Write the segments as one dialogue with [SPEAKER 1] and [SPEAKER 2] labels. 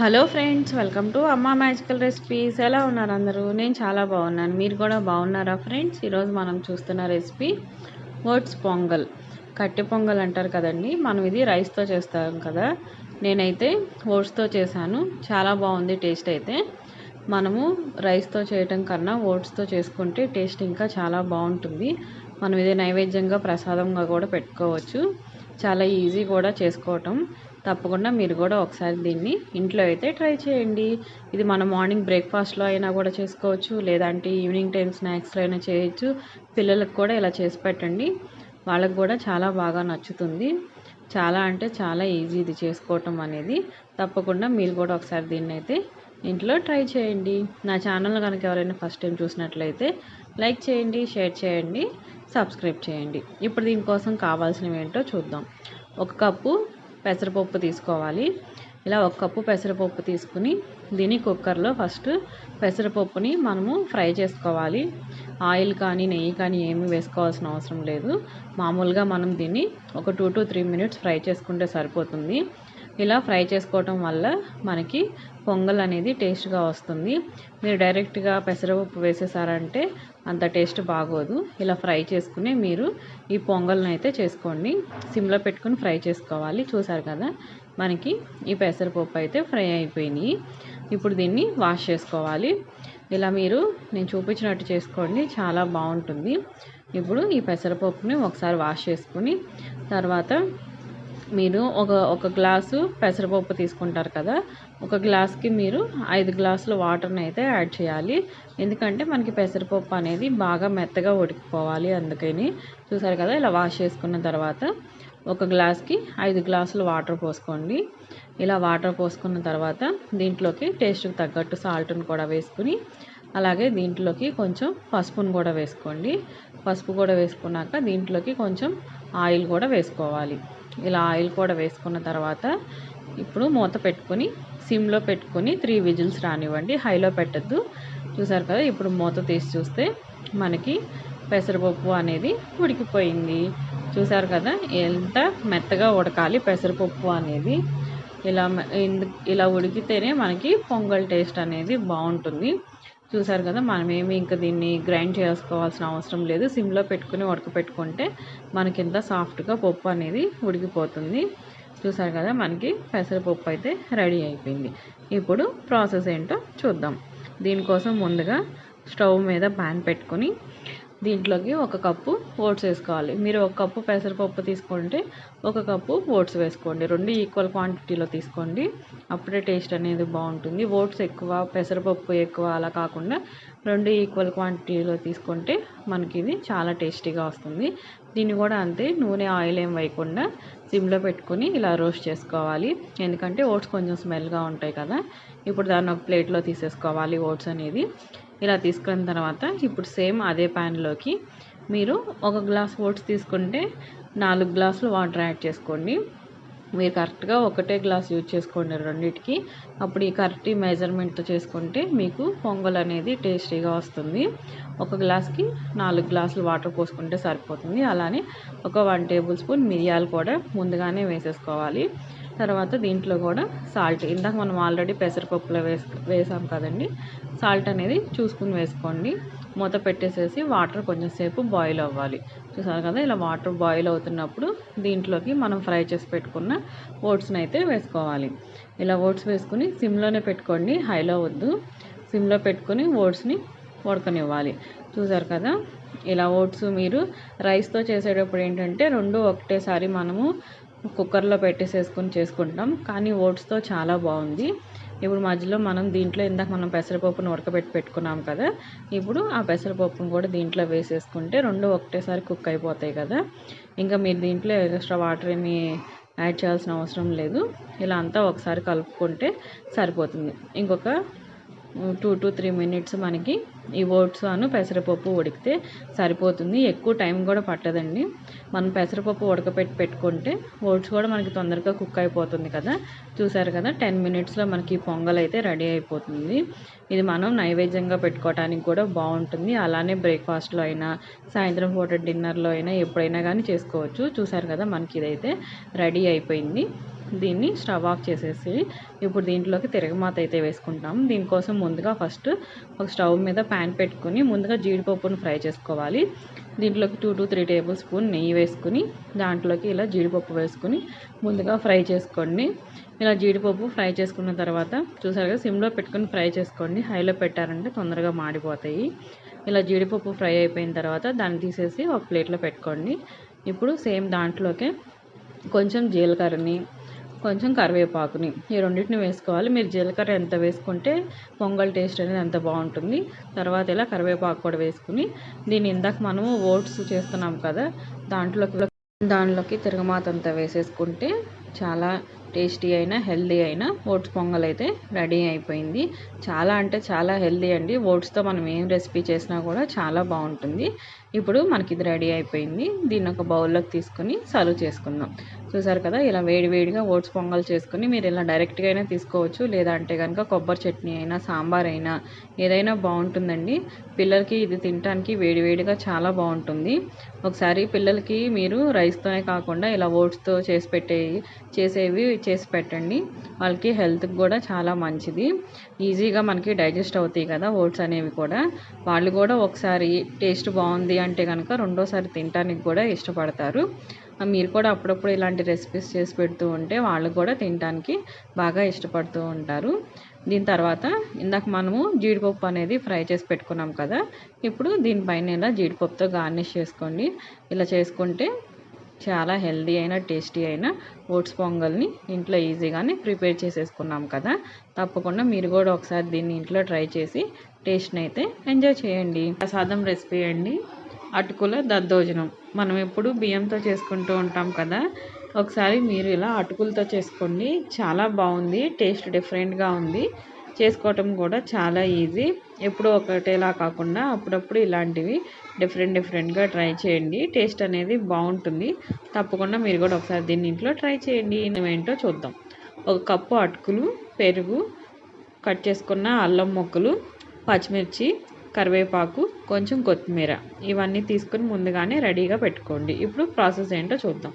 [SPEAKER 1] Hello friends welcome to Amma magical recipes. ఎలా ఉన్నారు అందరూ? నేను చాలా బాగున్నాను. మీరు కూడా బాగున్నారా ఫ్రెండ్స్? ఈరోజు మనం చూస్తున్న రెసిపీ ఓట్స్ పొంగల్. కట్టె పొంగల్ అంటారు కదండి మనం ఇది రైస్తో చేస్తాం కదా. నేనైతే ఓట్స్తో చేశాను. చాలా బాగుంది టేస్ట్ అయితే. మనము రైస్తో చేయటం కన్నా ఓట్స్తో చేసుకుంటే టేస్ట్ ఇంకా చాలా బాగుంటుంది. మనం ఇది నైవేద్యంగా ప్రసాదంగా కూడా పెట్టుకోవచ్చు. చాలా ఈజీ కూడా చేసుకోవటం. తప్పకుండా మీరు కూడా ఒకసారి దీన్ని ఇంట్లో అయితే ట్రై చేయండి. ఇది మన మార్నింగ్ బ్రేక్ఫాస్ట్లో అయినా కూడా చేసుకోవచ్చు లేదంటే ఈవినింగ్ టైం స్నాక్స్లో అయినా చేయొచ్చు. పిల్లలకు కూడా ఇలా చేసి పెట్టండి. వాళ్ళకు కూడా చాలా బాగా నచ్చుతుంది. చాలా అంటే చాలా ఈజీ ఇది చేసుకోవటం అనేది. తప్పకుండా మీరు కూడా ఒకసారి దీన్ని అయితే ఇంట్లో ట్రై చేయండి. నా ఛానల్ కనుక ఎవరైనా ఫస్ట్ టైం చూసినట్లయితే లైక్ చేయండి షేర్ చేయండి సబ్స్క్రైబ్ చేయండి. ఇప్పుడు దీనికోసం కావాల్సినవి ఏంటో చూద్దాం. ఒక కప్పు పెసరపప్పు తీసుకోవాలి. ఇలా ఒక కప్పు పెసరపప్పు తీసుకుని దీన్ని కుక్కర్లో ఫస్ట్ పెసరపప్పుని మనము ఫ్రై చేసుకోవాలి. ఆయిల్ కానీ నెయ్యి కానీ ఏమీ వేసుకోవాల్సిన అవసరం లేదు. మామూలుగా మనం దీన్ని ఒక two to three minutes fry చేసుకుంటే సరిపోతుంది. ఇలా ఫ్రై చేసుకోవటం వల్ల మనకి పొంగల్ అనేది టేస్ట్గా వస్తుంది. మీరు డైరెక్ట్గా పెసరపప్పు వేసేసారంటే అంత టేస్ట్ బాగోదు. ఇలా ఫ్రై చేసుకుని మీరు ఈ పొంగల్ని అయితే చేసుకోండి. సిమ్లో పెట్టుకుని ఫ్రై చేసుకోవాలి. చూసారు కదా? మనకి ఈ పెసరపప్పు అయితే ఫ్రై అయిపోయినాయి. ఇప్పుడు దీన్ని వాష్ చేసుకోవాలి. ఇలా మీరు నేను చూపించినట్టు చేసుకోండి. చాలా బాగుంటుంది. ఇప్పుడు ఈ పెసరపప్పుని ఒకసారి వాష్ చేసుకుని తర్వాత మీరు ఒక ఒక గ్లాసు పెసరపప్పు తీసుకుంటారు కదా ఒక గ్లాస్కి మీరు ఐదు గ్లాసులు వాటర్ని అయితే యాడ్ చేయాలి. ఎందుకంటే మనకి పెసరపప్పు అనేది బాగా మెత్తగా ఉడికిపోవాలి అందుకని. చూసారు కదా ఇలా వాష్ చేసుకున్న తర్వాత ఒక గ్లాస్కి ఐదు గ్లాసులు వాటర్ పోసుకోండి. ఇలా వాటర్ పోసుకున్న తర్వాత దీంట్లోకి టేస్ట్కి తగ్గట్టు సాల్ట్ని కూడా వేసుకుని అలాగే దీంట్లోకి కొంచెం పసుపును కూడా వేసుకోండి. పసుపు కూడా వేసుకున్నాక దీంట్లోకి కొంచెం ఆయిల్ కూడా వేసుకోవాలి. ఇలా ఆయిల్ కూడా వేసుకున్న తర్వాత ఇప్పుడు మూత పెట్టుకొని సిమ్లో పెట్టుకొని త్రీ విజిల్స్ రానివ్వండి. హైలో పెట్టద్దు. చూసారు కదా ఇప్పుడు మూత తీసి చూస్తే మనకి పెసరపప్పు అనేది ఉడికిపోయింది. చూసారు కదా ఎంత మెత్తగా ఉడకాలి పెసరపప్పు అనేది. ఇలా ఇలా ఉడికితేనే మనకి పొంగల్ టేస్ట్ అనేది బాగుంటుంది. చూసారు కదా మనమేమి ఇంకా దీన్ని గ్రైండ్ చేసుకోవాల్సిన అవసరం లేదు. సిమ్లో పెట్టుకుని ఉడకపెట్టుకుంటే మనకి ఇంత సాఫ్ట్గా పప్పు అనేది ఉడికిపోతుంది. చూసారు కదా మనకి పెసరపప్పు అయితే రెడీ అయిపోయింది. ఇప్పుడు ప్రాసెస్ ఏంటో చూద్దాం. దీనికోసం ముందుగా స్టవ్ మీద ప్యాన్ పెట్టుకొని దీంట్లోకి ఒక కప్పు ఓట్స్ వేసుకోవాలి. మీరు ఒక కప్పు పెసరపప్పు తీసుకుంటే ఒక కప్పు ఓట్స్ వేసుకోండి. రెండు ఈక్వల్ క్వాంటిటీలో తీసుకోండి. అప్పుడే టేస్ట్ అనేది బాగుంటుంది. ఓట్స్ ఎక్కువ పెసరపప్పు ఎక్కువ అలా కాకుండా రెండు ఈక్వల్ క్వాంటిటీలో తీసుకుంటే మనకి ఇది చాలా టేస్టీగా వస్తుంది. దీన్ని కూడా అంతే నూనె ఆయిల్ ఏం వేయకుండా సిమ్లో పెట్టుకుని ఇలా రోస్ట్ చేసుకోవాలి. ఎందుకంటే ఓట్స్ కొంచెం స్మెల్గా ఉంటాయి కదా. ఇప్పుడు దాన్ని ఒక ప్లేట్లో తీసేసుకోవాలి ఓట్స్ అనేది. ఇలా తీసుకున్న తర్వాత ఇప్పుడు సేమ్ అదే ప్యాన్లోకి మీరు ఒక గ్లాస్ ఓట్స్ తీసుకుంటే నాలుగు గ్లాసులు వాటర్ యాడ్ చేసుకోండి. మీరు కరెక్ట్గా ఒకటే గ్లాస్ యూజ్ చేసుకోండి రెండింటికి. అప్పుడు ఈ కరెక్ట్ మెజర్మెంట్తో చేసుకుంటే మీకు పొంగల్ అనేది టేస్టీగా వస్తుంది. ఒక గ్లాస్కి నాలుగు గ్లాసులు వాటర్ పోసుకుంటే సరిపోతుంది. అలానే ఒక వన్ టేబుల్ స్పూన్ మిరియాలు కూడా ముందుగానే వేసేసుకోవాలి. తర్వాత దీంట్లో కూడా సాల్ట్. ఇందాక మనం ఆల్రెడీ పెసరపప్పులో వేసు వేసాం కదండి. సాల్ట్ అనేది చూసుకుని వేసుకోండి. మూత పెట్టేసేసి వాటర్ కొంచెం సేపు బాయిల్ అవ్వాలి. చూసారు కదా ఇలా వాటర్ బాయిల్ అవుతున్నప్పుడు దీంట్లోకి మనం ఫ్రై చేసి పెట్టుకున్న ఓట్స్ని అయితే వేసుకోవాలి. ఇలా ఓట్స్ వేసుకుని సిమ్లోనే పెట్టుకోండి. హైలో వద్దు. సిమ్లో పెట్టుకుని ఓట్స్ని ఉడకనివ్వాలి. చూసారు కదా ఇలా ఓట్స్ మీరు రైస్తో చేసేటప్పుడు ఏంటంటే రెండు ఒకటేసారి మనము కుక్కర్లో పెట్టేసేసుకొని చేసుకుంటాం కానీ ఓట్స్తో చాలా బాగుంది. ఇప్పుడు మధ్యలో మనం దీంట్లో ఇందాక మనం పెసరపప్పును ఉడకబెట్టి పెట్టుకున్నాం కదా ఇప్పుడు ఆ పెసరపప్పును కూడా దీంట్లో వేసేసుకుంటే రెండు ఒకటేసారి కుక్ అయిపోతాయి కదా. ఇంకా మీరు దీంట్లో ఎక్స్ట్రా వాటర్ ఏమి యాడ్ చేయాల్సిన అవసరం లేదు. ఇలా అంతా ఒకసారి కలుపుకుంటే సరిపోతుంది. ఇంకొక టూ టు త్రీ మినిట్స్ మనకి ఈ ఓట్స్ అను పెసరపప్పు ఉడికితే సరిపోతుంది. ఎక్కువ టైం కూడా పట్టదండి. మనం పెసరపప్పు ఉడకపెట్టి పెట్టుకుంటే ఓట్స్ కూడా మనకి తొందరగా కుక్ అయిపోతుంది కదా. చూసారు కదా టెన్ మినిట్స్లో మనకి పొంగల్ అయితే రెడీ అయిపోతుంది. ఇది మనం నైవేద్యంగా పెట్టుకోవడానికి కూడా బాగుంటుంది. అలానే బ్రేక్ఫాస్ట్లో అయినా సాయంత్రం పూట డిన్నర్లో అయినా ఎప్పుడైనా కానీ చేసుకోవచ్చు. చూసారు కదా మనకి ఇదైతే రెడీ అయిపోయింది. దీన్ని స్టవ్ ఆఫ్ చేసేసి ఇప్పుడు దీంట్లోకి తిరగమాత అయితే వేసుకుంటాం. దీనికోసం ముందుగా ఫస్ట్ ఒక స్టవ్ మీద ప్యాన్ పెట్టుకుని ముందుగా జీడిపప్పును ఫ్రై చేసుకోవాలి. దీంట్లోకి two to three tablespoon నెయ్యి వేసుకుని దాంట్లోకి ఇలా జీడిపప్పు వేసుకుని ముందుగా ఫ్రై చేసుకోండి. ఇలా జీడిపప్పు ఫ్రై చేసుకున్న తర్వాత చూసారు కదా సిమ్లో పెట్టుకుని ఫ్రై చేసుకోండి. హైలో పెట్టారంటే తొందరగా మాడిపోతాయి. ఇలా జీడిపప్పు ఫ్రై అయిపోయిన తర్వాత దాన్ని తీసేసి ఒక ప్లేట్లో పెట్టుకోండి. ఇప్పుడు సేమ్ దాంట్లోకే కొంచెం జీలకర్రని కొంచెం కరివేపాకుని ఈ రెండింటిని వేసుకోవాలి. మీరు జీలకర్ర ఎంత వేసుకుంటే పొంగల్ టేస్ట్ అనేది అంత బాగుంటుంది. తర్వాత ఇలా కరివేపాకు కూడా వేసుకుని దీన్ని ఇందాక మనము ఓట్స్ చేస్తున్నాం కదా దాంట్లోకి దాంట్లోకి తిరగమాత అంతా వేసేసుకుంటే చాలా టేస్టీ అయిన హెల్దీ అయిన ఓట్స్ పొంగల్ అయితే రెడీ అయిపోయింది. చాలా అంటే చాలా హెల్దీ అండి. ఓట్స్తో మనం ఏం రెసిపీ చేసినా కూడా చాలా బాగుంటుంది. ఇప్పుడు మనకి ఇది రెడీ అయిపోయింది. దీన్ని ఒక బౌల్లోకి తీసుకొని సర్వ్ చేసుకుందాం. చూసారు కదా ఇలా వేడివేడిగా ఓట్స్ పొంగల్ చేసుకుని మీరు ఇలా డైరెక్ట్గా అయినా తీసుకోవచ్చు. లేదా అంటే కనుక కొబ్బరి చట్నీ అయినా సాంబార్ అయినా ఏదైనా బాగుంటుందండి. పిల్లలకి ఇది తినడానికి వేడివేడిగా చాలా బాగుంటుంది. ఒకసారి పిల్లలకి మీరు రైస్తోనే కాకుండా ఇలా ఓట్స్తో చేసి పెట్టే చేసేవి చేసి పెట్టండి. వాళ్ళకి హెల్త్కి కూడా చాలా మంచిది. ఈజీగా మనకి డైజెస్ట్ అవుతాయి కదా ఓట్స్ అనేవి కూడా. వాళ్ళు కూడా ఒకసారి టేస్ట్ బాగుంది అంటే కనుక రెండోసారి తినడానికి కూడా ఇష్టపడతారు. మీరు కూడా అప్పుడప్పుడు ఇలాంటి రెసిపీస్ చేసి పెడుతూ ఉంటే వాళ్ళు కూడా తినడానికి బాగా ఇష్టపడుతూ ఉంటారు. దీని తర్వాత ఇందాక మనము జీడిపప్పు అనేది ఫ్రై చేసి పెట్టుకున్నాం కదా ఇప్పుడు దీనిపైన ఇలా జీడిపప్పుతో గార్నిష్ చేసుకోండి. ఇలా చేసుకుంటే చాలా హెల్దీ అయిన టేస్టీ అయిన ఓట్స్ పొంగల్ని ఇంట్లో ఈజీగానే ప్రిపేర్ చేసేసుకున్నాం కదా. తప్పకుండా మీరు కూడా ఒకసారి దీన్ని ఇంట్లో ట్రై చేసి టేస్ట్ని అయితే ఎంజాయ్ చేయండి. ప్రసాదం రెసిపీ అండి. అటుకుల దద్దోజనం. మనం ఎప్పుడు బియ్యంతో చేసుకుంటూ ఉంటాం కదా. ఒకసారి మీరు ఇలా అటుకులతో చేసుకోండి. చాలా బాగుంది. టేస్ట్ డిఫరెంట్గా ఉంది. చేసుకోవటం కూడా చాలా ఈజీ. ఎప్పుడు ఒకటేలా కాకుండా అప్పుడప్పుడు ఇలాంటివి డిఫరెంట్ డిఫరెంట్గా ట్రై చేయండి. టేస్ట్ అనేది బాగుంటుంది. తప్పకుండా మీరు కూడా ఒకసారి దీన్ని ఇంట్లో ట్రై చేయండి. ఏంటో చూద్దాం. ఒక కప్పు అటుకులు పెరుగు కట్ చేసుకున్న అల్లం మొక్కలు పచ్చిమిర్చి కరివేపాకు కొంచెం కొత్తిమీర ఇవన్నీ తీసుకుని ముందుగానే రెడీగా పెట్టుకోండి. ఇప్పుడు ప్రాసెస్ ఏంటో చూద్దాం.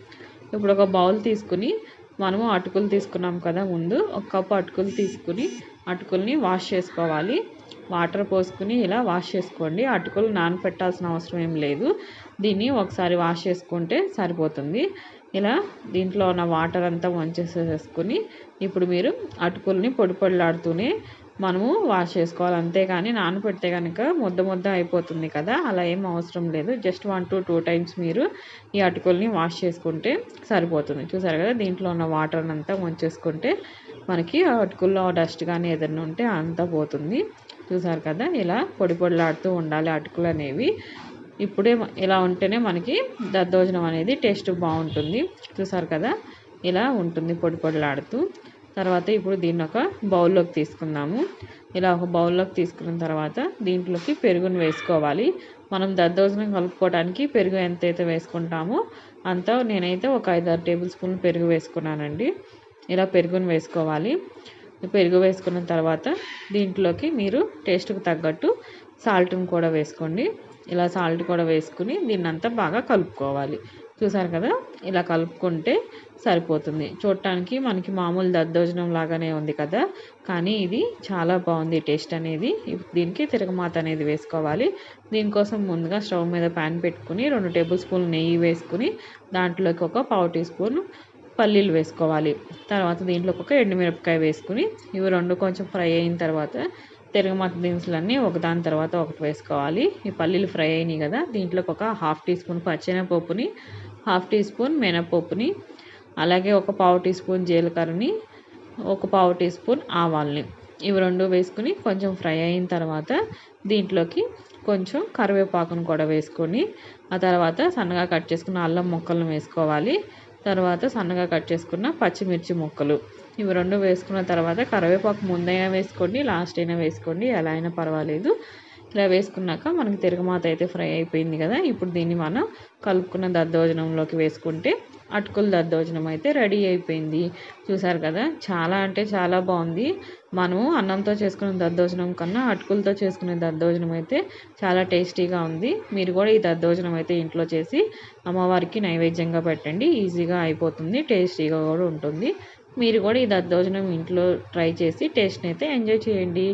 [SPEAKER 1] ఇప్పుడు ఒక బౌల్ తీసుకుని మనము అటుకులు తీసుకున్నాం కదా ముందు ఒక కప్పు అటుకులు తీసుకుని అటుకుల్ని వాష్ చేసుకోవాలి. వాటర్ పోసుకుని ఇలా వాష్ చేసుకోండి. అటుకులు నానపెట్టాల్సిన అవసరం ఏం లేదు. దీన్ని ఒకసారి వాష్ చేసుకుంటే సరిపోతుంది. ఇలా దీంట్లో ఉన్న వాటర్ అంతా వంచేసేసుకుని ఇప్పుడు మీరు అటుకుల్ని పొడి పొడిలాడుతూనే మనము వాష్ చేసుకోవాలి. అంతేగాని నానబెడితే కనుక ముద్ద ముద్ద అయిపోతుంది కదా అలా ఏం అవసరం లేదు. Just one to two times మీరు ఈ అటుకుల్ని వాష్ చేసుకుంటే సరిపోతుంది. చూసారు కదా దీంట్లో ఉన్న వాటర్ అంతా ముంచేసుకుంటే మనకి అటుకుల్లో డస్ట్ కానీ ఏదైనా ఉంటే అంతా పోతుంది. చూసారు కదా ఇలా పొడి పొడిలాడుతూ ఉండాలి అటుకులు అనేవి. ఇప్పుడే ఇలా ఉంటేనే మనకి దద్దోజనం అనేది టేస్ట్ బాగుంటుంది. చూసారు కదా ఇలా ఉంటుంది పొడి పొడిలాడుతూ. తర్వాత ఇప్పుడు దీన్ని ఒక బౌల్లోకి తీసుకుందాము. ఇలా ఒక బౌల్లోకి తీసుకున్న తర్వాత దీంట్లోకి పెరుగును వేసుకోవాలి. మనం దద్దోజనం కలుపుకోవడానికి పెరుగు ఎంతైతే వేసుకుంటామో అంత నేనైతే ఒక ఐదారు టేబుల్ స్పూన్ పెరుగు వేసుకున్నానండి. ఇలా పెరుగును వేసుకోవాలి. పెరుగు వేసుకున్న తర్వాత దీంట్లోకి మీరు టేస్ట్కి తగ్గట్టు సాల్ట్ని కూడా వేసుకోండి. ఇలా సాల్ట్ కూడా వేసుకుని దీన్నంతా బాగా కలుపుకోవాలి. చూసారు కదా? ఇలా కలుపుకుంటే సరిపోతుంది. చూడటానికి మనకి మామూలు దద్దోజనం లాగానే ఉంది కదా? కానీ ఇది చాలా బాగుంది టేస్ట్ అనేది. దీనికి తిరగమాత అనేది వేసుకోవాలి. దీనికోసం ముందుగా స్టవ్ మీద ప్యాన్ పెట్టుకుని రెండు టేబుల్ స్పూన్లు నెయ్యి వేసుకుని దాంట్లోకి ఒక పావు టీ స్పూన్ పల్లీలు వేసుకోవాలి. తర్వాత దీంట్లోకి ఒక ఎండుమిరపకాయ వేసుకుని ఇవి రెండు కొంచెం ఫ్రై అయిన తర్వాత తిరగమాత దినుసులన్నీ ఒకదాని తర్వాత ఒకటి వేసుకోవాలి. ఈ పల్లీలు ఫ్రై అయినాయి కదా? దీంట్లోకి ఒక హాఫ్ టీ స్పూన్ పచ్చెనపప్పుని హాఫ్ టీ స్పూన్ మినపప్పుని అలాగే ఒక పావు టీ స్పూన్ జీలకర్రని ఒక పావు టీ స్పూన్ ఆవాల్ని. ఇవి రెండు వేసుకుని కొంచెం ఫ్రై అయిన తర్వాత దీంట్లోకి కొంచెం కరివేపాకును కూడా వేసుకొని ఆ తర్వాత సన్నగా కట్ చేసుకున్న అల్లం ముక్కలను వేసుకోవాలి. తర్వాత సన్నగా కట్ చేసుకున్న పచ్చిమిర్చి ముక్కలు. ఇవి రెండు వేసుకున్న తర్వాత కరివేపాకు ముందైనా వేసుకోండి లాస్ట్ అయినా వేసుకోండి ఎలా అయినా పర్వాలేదు. ఇలా వేసుకున్నాక మనకి తిరగమాత అయితే ఫ్రై అయిపోయింది కదా. ఇప్పుడు దీన్ని మనం కలుపుకున్న దద్దోజనంలోకి వేసుకుంటే అటుకుల దద్దోజనం అయితే రెడీ అయిపోయింది. చూసారు కదా చాలా అంటే చాలా బాగుంది. మనము అన్నంతో చేసుకునే దద్దోజనం కన్నా అటుకులతో చేసుకునే దద్దోజనం అయితే చాలా టేస్టీగా ఉంది. మీరు కూడా ఈ దద్దోజనం అయితే ఇంట్లో చేసి అమ్మవారికి నైవేద్యంగా పెట్టండి. ఈజీగా అయిపోతుంది టేస్టీగా కూడా ఉంటుంది. మీరు కూడా ఈ దద్దోజనం ఇంట్లో ట్రై చేసి టేస్ట్ని అయితే ఎంజాయ్ చేయండి.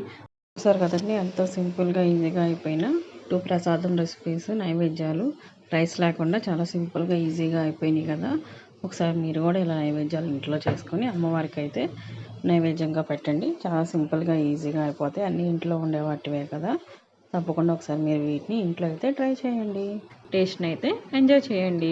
[SPEAKER 1] చూసారు కదండి ఎంతో సింపుల్గా ఈజీగా అయిపోయిన టూ ప్రసాదం రెసిపీస్ నైవేద్యాలు. రైస్ లేకుండా చాలా సింపుల్గా ఈజీగా అయిపోయినాయి కదా. ఒకసారి మీరు కూడా ఇలా నైవేద్యాలు ఇంట్లో చేసుకొని అమ్మవారికి అయితే నైవేద్యంగా పెట్టండి. చాలా సింపుల్గా ఈజీగా అయిపోతాయి. అన్నీ ఇంట్లో ఉండే వాటివే కదా. తప్పకుండా ఒకసారి మీరు వీటిని ఇంట్లో అయితే ట్రై చేయండి. టేస్ట్ని అయితే ఎంజాయ్ చేయండి.